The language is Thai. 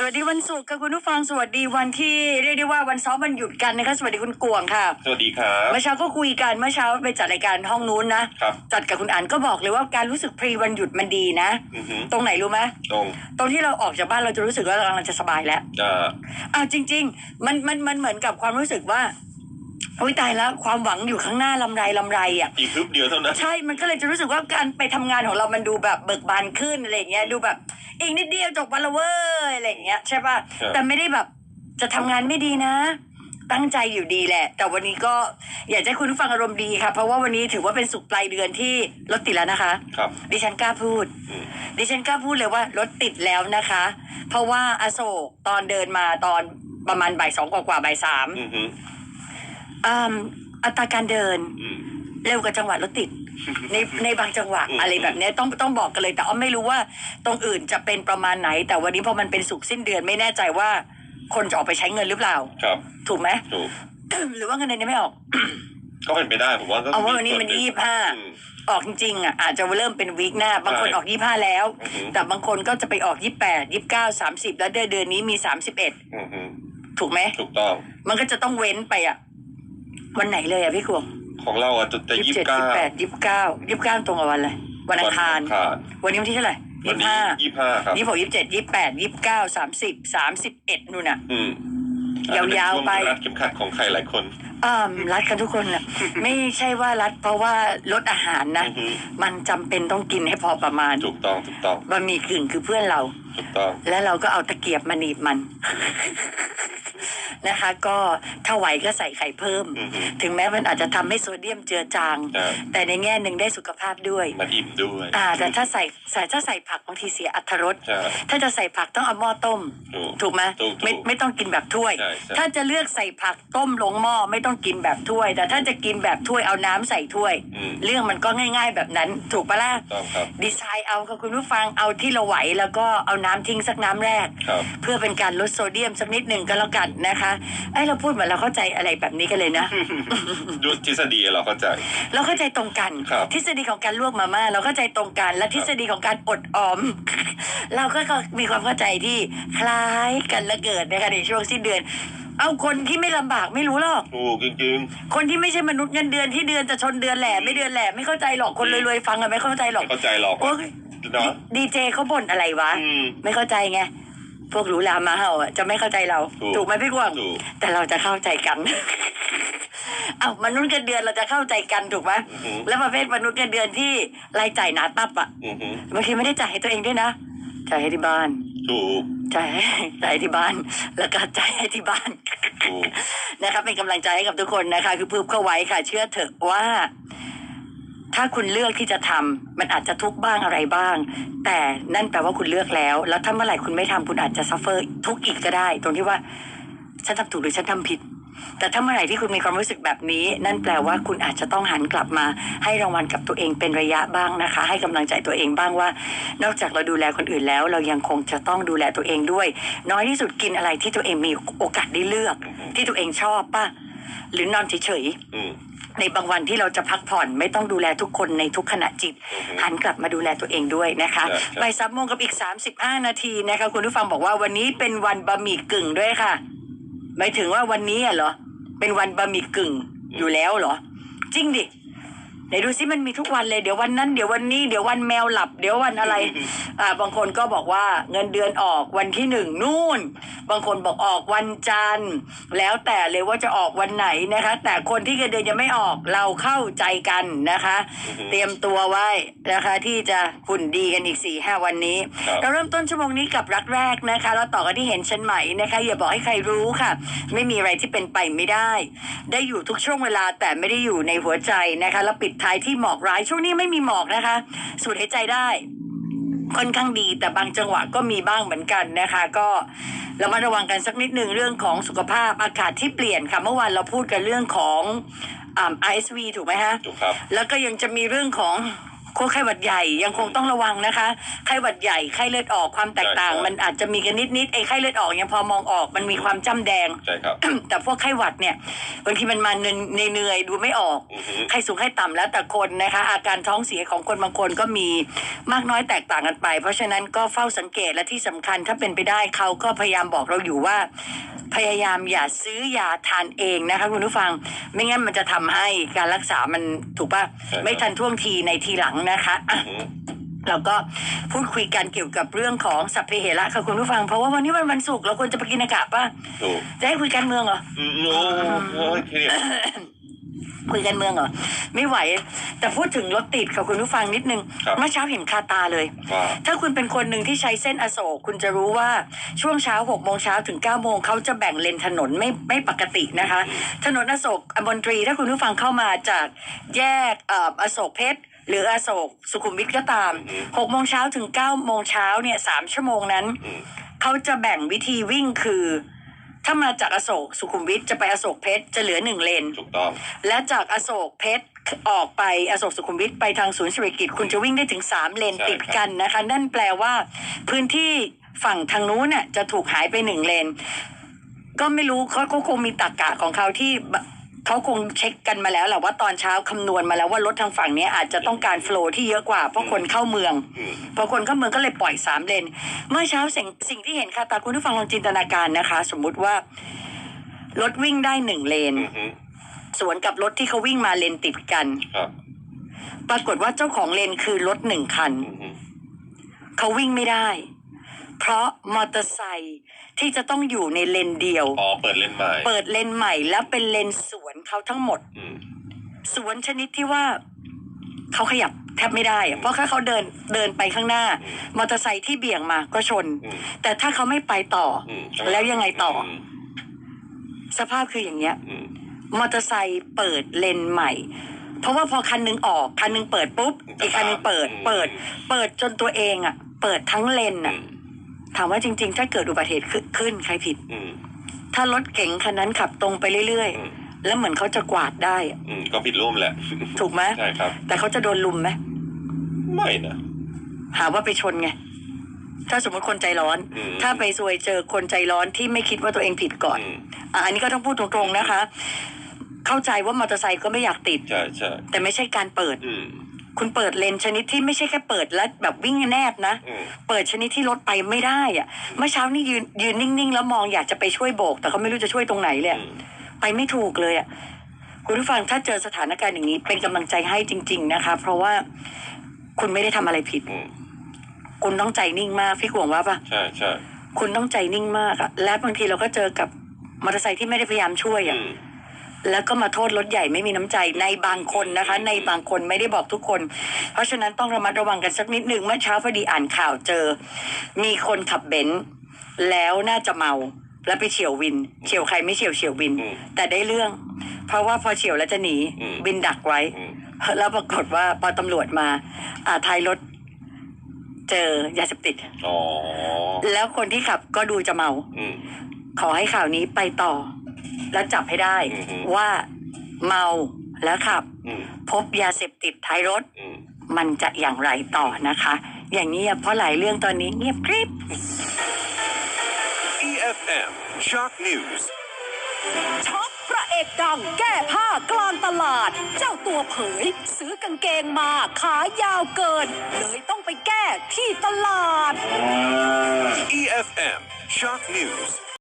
สวัสดีวันศุกร์ค่ะคุณผู้ฟังสวัสดีวันที่เรียกได้ว่าวันซ้อมวันหยุดกันนะคะสวัสดีคุณกวงค่ะสวัสดีครับเมื่อเช้าก็คุยกันเมื่อเช้าไปจัดรายการห้องนู้นนะครับจัดกับคุณอันก็บอกเลยว่าการรู้สึกพรีวันหยุดมันดีนะ อือหือตรงไหนรู้ไหมตรงตรงที่เราออกจากบ้านเราจะรู้สึกว่าเรากำลังจะสบายแล้ว อ่า อ้าวจริง ๆ มันมันมันเหมือนกับความรู้สึกว่าโอ้ยตายแล้วความหวังอยู่ข้างหน้าลำไรลำไรอะอีกครึบเดียวเท่านั้น ใช่มันก็เลยจะรู้สึกว่าการไปทำงานของเรามันดูแบบเบิกบานขึ้นอะไรอย่างเงี้ยดูแบบอีกนิดเดียวจบวันละเว้ยอะไรอย่างเงี้ยใช่ป่ะครับ แต่ไม่ได้แบบจะทำงานไม่ดีนะ ตั้งใจอยู่ดีแหละ แต่วันนี้ก็อยากจะให้คุณผู้ฟังอารมณ์ดีค่ะ เพราะว่าวันนี้ถือว่าเป็นสุกร์ปลายเดือนที่รถติดแล้วนะคะ ครับ ดิฉันกล้าพูด อืม ดิฉันกล้าพูดเลยว่ารถติดแล้วนะคะ เพราะว่าอโศกตอนเดินมาตอนประมาณบ่ายสองกว่าๆบ่ายสาม อือหือ อ่าอัตราการเดินอืมเร็วกว่าจังหวัดรถติด ในในบางจังหวะอืมอะไรแบบเนี้ยต้องต้องบอกกันเลย แต่อ้อมไม่รู้ว่าตรงอื่นจะเป็นประมาณไหน แต่วันนี้พอมันเป็นสุกร์สิ้นเดือนไม่แน่ใจว่า คนจะออกไปใช้เงินหรือเปล่า ครับ ถูกไหมถูก หรือว่าเงินเดือนยังไม่ออก ก็เป็นไปได้ผมว่าก็เอาว่าวันนี้มันส่งยี่ห้าอืมออกจริงๆอะอาจจะเริ่มเป็นวีคหน้า บางคนใช่ออกยี่ห้าแล้วอือหือแต่บางคนก็จะไปออกยี่แปดยี่เก้าสามสิบแล้วเดือนเดือนนี้มีสามสิบเอ็ดอือหือถูกไหมถูกต้อง มันก็จะต้องเว้นไปอะ วันไหนเลยอะพี่ขวงของเราอะจะจะยี่ยี่สิสิบบเจ็ดเก้ายี่แปดยี่เก้ายี่เก้าตรงกับวันอะไรวันอังคารวันอังคาร วันนี้วันที่เท่าไหร่วันยี่นี้ห้ายี่สิบห้าครับยี่หกยี่เจ็ดยี่แปดยี่เก้าสามสิบสามสิบเอ็ดนู่นน่ะอืมยาวๆไปอจจะเป็นช่วงรัดเข็มขัดของใครหลายคนอ่ารัดกันทุกคนแหละไม่ใช่ว่ารัดเพราะว่าลดอาหารนะ อือฮึ มันจำเป็นต้องกินให้พอประมาณถูกต้องถูกต้องบะหมี่กึ่งคือเพื่อนเรา ถูกต้อง แล้วเราก็เอาตะเกียบมาหนีบมัน นะคะ ก็ถ้าไหวก็ใส่ไข่เพิ่ม อือหือถึงแม้มันอาจจะทำให้โซเดียมเจือจางครับแต่ในแง่หนึ่งได้สุขภาพด้วย มันอิ่มด้วยอ่า แต่ถ้าใส่ใส่ถ้าใส่ผักบางทีเสียอัตรสใช่ ถ้าจะใส่ผักต้องเอาหม้อต้ม ถูกถูกไหมถูกถูกไม่ไม่ต้องกินแบบถ้วย ใช่ใช่ ถ้าจะเลือกใส่ผักต้มลงหม้อไม่ต้องกินแบบถ้วย แต่ถ้าจะกินแบบถ้วยเอาน้ำใส่ถ้วย อืม เรื่องมันก็ง่าย ๆ แบบนั้นถูกปะล่ะต้องครับดีไซน์เอาค่ะคุณผู้ฟังเอาที่เราไหวแล้วก็เอาน้ำทิ้งสักน้ำแรก ครับ เพื่อเป็นการลดโซเดียมสักนิดหนึ่งก็แล้วกันนะคะไอ้ยเราพูดเหมือนเราเข้าใจอะไรแบบนี้กันเลยนะด้วยทฤษฎีเราเข้าใจ เราเข้าใจตรงกัน ครับ ทฤษฎีของการลวกมาม่าเราเข้าใจตรงกัน และทฤษฎีของการอดออม เราก็มีความเข้าใจที่คล้ายกันและเกิดนะคะในช่วงสิ้นเดือน เอาคนที่ไม่ลำบากไม่รู้หรอก ถูกจริงคนที่ไม่ใช่มนุษย์เงินเดือนที่เดือนจะชนเดือนแหละไม่เดือนแหละไม่เข้าใจหรอกคนรวยๆฟังกันไม่เข้าใจหๆรอกไม่เข้าใจหรอกโอ้ยเนาะดีเจเขาบ่นอะไรวะ อืม ไม่เข้าใจไง พวกหรูหรามาเห่าอะจะไม่เข้าใจเรา ถูกถูกไหมพี่กวางถูก แต่เราจะเข้าใจกัน เอ้ามนุษย์เงินเดือนเราจะเข้าใจกันถูกไหมอือหือแล้วประเภทมนุษย์เงินเดือนที่รายจ่ายหนาตับอะอือหือบางทีไม่ได้จ่ายให้ตัวเองด้วยนะจ่ายให้ที่บ้าน ถูก จ่ายใจ่ายให้ที่บ้าน แล้วก็จ่ายให้ที่บ้านนะครับเป็นกำลังใจให้กับทุกคนนะคะ คือพึบเข้าไว้ค่ะ เชื่อเถอะว่า ถ้าคุณเลือกที่จะทำมันอาจจะทุกข์บ้างอะไรบ้าง แต่นั่นแปลว่าคุณเลือกแล้ว แล้วถ้าเมื่อไหร่คุณไม่ทำคุณอาจจะซัฟเฟอร์ทุกข์อีกก็ได้ ตรงที่ว่าฉันทำถูกหรือฉันทำผิด แต่ถ้าเมื่อไหร่ที่คุณมีความรู้สึกแบบนี้ นั่นแปลว่าคุณอาจจะต้องหันกลับมา ให้รางวัลกับตัวเองเป็นระยะบ้างนะคะ ให้กำลังใจตัวเองบ้างว่า นอกจากเราดูแลคนอื่นแล้ว เรายังคงจะต้องดูแลตัวเองด้วย น้อยที่สุดกินอะไรที่ตัวเองมีโอกาสได้เลือก ที่ตัวเองชอบป่ะหรือนอนเฉยๆอืมในบางวันที่เราจะพักผ่อนไม่ต้องดูแลทุกคนในทุกขณะจิตอือฮึหันกลับมาดูแลตัวเองด้วยนะคะใช่ใช่บ่ายสามโมงกับอีกสามสิบห้านาทีนะคะ คุณผู้ฟังบอกว่าวันนี้เป็นวันบะหมี่กึ่งด้วยค่ะ หมายถึงว่าวันนี้อะเหรอ เป็นวันบะหมี่กึ่งอยู่แล้วเหรอ จริงดิ ไหนดูซิมันมีทุกวันเลยเดี๋ยววันนั้นเดี๋ยววันนี้เดี๋ยววันแมวหลับ เดี๋ยววันอะไร อ่าบางคนก็บอกว่าเงินเดือนออกวันที่หนึ่งนู่น บางคนบอกออกวันจันทร์ แล้วแต่เลยว่าจะออกวันไหนนะคะ แต่คนที่เงินเดือนยังไม่ออกเราเข้าใจกันนะคะอือฮึเตรียมตัวไว้นะคะที่จะหุ่นดีกันอีกสี่ห้าวันนี้ครับเราเริ่มต้นชั่วโมงนี้กับรักแรกนะคะแล้วต่อกันที่เห็นฉันใหม่นะคะอย่าบอกให้ใครรู้ค่ะ ไม่มีอะไรที่เป็นไปไม่ได้ ได้อยู่ทุกช่วงเวลาแต่ไม่ได้อยู่ในหัวใจนะคะแล้วปิดท้ายที่หมอกร้ายช่วงนี้ไม่มีหมอกนะคะ สูดหายใจได้ ค่อนข้างดีแต่บางจังหวะก็มีบ้างเหมือนกันนะคะ ก็ระมัดระวังกันสักนิดหนึ่งเรื่องของสุขภาพอากาศที่เปลี่ยนค่ะเมื่อวานเราพูดกันเรื่องของอ่า ISV ถูกไหมฮะถูกครับแล้วก็ยังจะมีเรื่องของ โคไข้หวัดใหญ่ยังคงต้องระวังนะคะไข้หวัดใหญ่ไข้เลือดออกความแตกต่างใช่ใช่มันอาจจะมีกันนิดๆไอ้ไข้เลือดออกยังพอมองออกมันมีความจ้ำแดงใช่ครับแต่พวกไข้หวัดเนี่ยบางทีมันมาเหนื่อยๆดูไม่ออกอือฮึไข้สูงไข้ต่ำแล้วแต่คนนะคะ อาการท้องเสียของคนบางคนก็มีมากน้อยแตกต่างกันไป เพราะฉะนั้นก็เฝ้าสังเกตและที่สำคัญถ้าเป็นไปได้เขาก็พยายามบอกเราอยู่ว่า พยายามอย่าซื้อยาทานเองนะคะคุณผู้ฟัง ไม่งั้นมันจะทำให้การรักษามันถูกปะใช่ครับไม่ทันท่วงทีในทีหลังนะคะอะอืมเราก็พูดคุยกันเกี่ยวกับเรื่องของสัพเพเหระค่ะคุณผู้ฟัง เพราะว่าวันนี้มันวันศุกร์เราควรจะไปกินอากาศป่ะถูกจะให้คุยการเมืองเหรออืมโอ้โหเครียดคุยกันเมืองเหรอ ไม่ไหว แต่พูดถึงรถติดค่ะคุณผู้ฟังนิดนึงครับเมื่อเช้าเห็นคาตาเลยว่าถ้าคุณเป็นคนหนึ่งที่ใช้เส้นอโศกคุณจะรู้ว่าช่วงเช้าหกโมงเช้าถึงเก้าโมงเขาจะแบ่งเลนถนนไม่ไม่ปกตินะคะ ถนนอโศกมนตรี ถ้าคุณผู้ฟังเข้ามาจากแยกเอ่ออโศกเพชร หรืออโศกสุขุมวิทก็ตามหกโมงเช้าถึงเก้าโมงเช้าเนี่ยสามชั่วโมงนั้นอืมเขาจะแบ่งวิธีวิ่งคือ ถ้ามาจากอโศกสุขุมวิทจะไปอโศกเพชรจะเหลือหนึ่งเลน ถูกต้อง และจากอโศกเพชรออกไปอโศกสุขุมวิทไปทางศูนย์เศรษฐกิจคุณจะวิ่งได้ถึงสามเลนใช่ติดกันนะคะ นั่นแปลว่า พื้นที่ฝั่งทางนู้นน่ะจะถูกหายไปหนึ่งเลน ก็ไม่รู้เขาเขาคงมีตรรกกะของเขาที่บ เขาคงเช็คกันมาแล้วแหละว่าตอนเช้าคำนวณมาแล้วว่ารถทางฝั่งเนี้ยอาจจะต้องการโฟลว์ที่เยอะกว่าเพราะคนเข้าเมืองอืมพอคนเข้าเมืองก็เลยปล่อยสามเลน เมื่อเช้าสิ่งสิ่งที่เห็นค่ะตาคุณผู้ฟังลองจินตนาการนะคะ สมมุติว่ารถวิ่งได้หนึ่งเลนอือฮึสวนกับรถที่เขาวิ่งมาเลนติดกันครับปรากฏว่าเจ้าของเลนคือรถหนึ่งคันอือฮึเขาวิ่งไม่ได้ เพราะมอเตอร์ไซค์ ที่จะต้องอยู่ในเลนเดียว อ๋อเปิดเล่นใหม่ เปิดเลนใหม่แล้วเป็นเลนสวนเขาทั้งหมด อืม สวนชนิดที่ว่าเขาขยับแทบไม่ได้อะเพราะถ้าเขาเดินเดินไปข้างหน้ามอเตอร์ไซค์ที่เบี่ยงมาก็ชน อืมแต่ถ้าเขาไม่ไปต่อออืมแล้วยังไงต่ออมสภาพคืออย่างเงี้ย อืมมอเตอร์ไซค์เปิดเลนใหม่ เพราะว่าพอคันหนึงออกคันหนึงเปิดปุ๊บอีกคันหนึงเปิดเปิด เปิดจนตัวเองอะ เปิดทั้งเลนอือะ ม ถามว่าจริง ๆ ถ้าเกิดอุบัติเหตุขึ้นขึ้นใครผิดอืมถ้ารถเก๋งคันนั้นขับตรงไปเรื่อยอืมๆแล้วเหมือนเขาจะกวาดได้อะอืมก็ผิดร่วมแหละ ถูกไหมใช่ครับ แต่เขาจะโดนลุมไหมไม่นะ หาว่าไปชนไง ถ้าสมมติคนใจร้อนอืมถ้าไปซวยเจอคนใจร้อนที่ไม่คิดว่าตัวเองผิดก่อนอืมอะอันนี้ก็ต้องพูดตรงๆนะคะ เข้าใจว่ามอเตอร์ไซค์ก็ไม่อยากติด ใช่ใช่แต่ไม่ใช่การเปิดอืม คุณเปิดเลนชนิดที่ไม่ใช่แค่เปิดแล้วแบบวิ่งแนบนะอืมเปิดชนิดที่รถไปไม่ได้อะเมื่อเช้านี่ยืนยืนนิ่งๆ แล้วมองอยากจะไปช่วยโบก แต่ก็ไม่รู้จะช่วยตรงไหนเลยอะอืมไปไม่ถูกเลยอะคุณผู้ฟังถ้าเจอสถานการณ์อย่างนี้เป็นกำลังใจให้จริง ๆนะคะ เพราะว่าคุณไม่ได้ทำอะไรผิดอืมคุณต้องใจนิ่งมากพี่กวงว่าปะใช่ใช่คุณต้องใจนิ่งมากอะและบางทีเราก็เจอกับมอเตอร์ไซค์ที่ไม่ได้พยายามช่วยอะอืม แล้วก็มาโทษรถใหญ่ไม่มีน้ำใจในบางคนนะคะ ในบางคนไม่ได้บอกทุกคน เพราะฉะนั้นต้องระมัดระวังกันสักนิดหนึ่งเมื่อเช้าพอดีอ่านข่าวเจอ มีคนขับเบนซ์แล้วน่าจะเมาแล้วไปเฉียววิน เฉียวใครไม่เฉียวเฉียววินอืมแต่ได้เรื่อง เพราะว่าพอเฉียวแล้วจะหนีอืมวินดักไว้อืมแล้วปรากฏว่าพอตำรวจมา อ่าท้ายรถเจอยาเสพติดอ๋อแล้วคนที่ขับก็ดูจะเมาอืมขอให้ข่าวนี้ไปต่อ แล้วจับให้ได้ อือฮึ ว่าเมาแล้วขับ อืมพบยาเสพติดท้ายรถ อืมมันจะอย่างไรต่อนะคะ อย่างเงียบเพราะหลายเรื่องตอนนี้เงียบกริบ EFM Shock News ช็อกพระเอกดังแก้ผ้ากลางตลาด เจ้าตัวเผย ซื้อกางเกงมาขายาวเกิน เลยต้องไปแก้ที่ตลาด EFM Shock News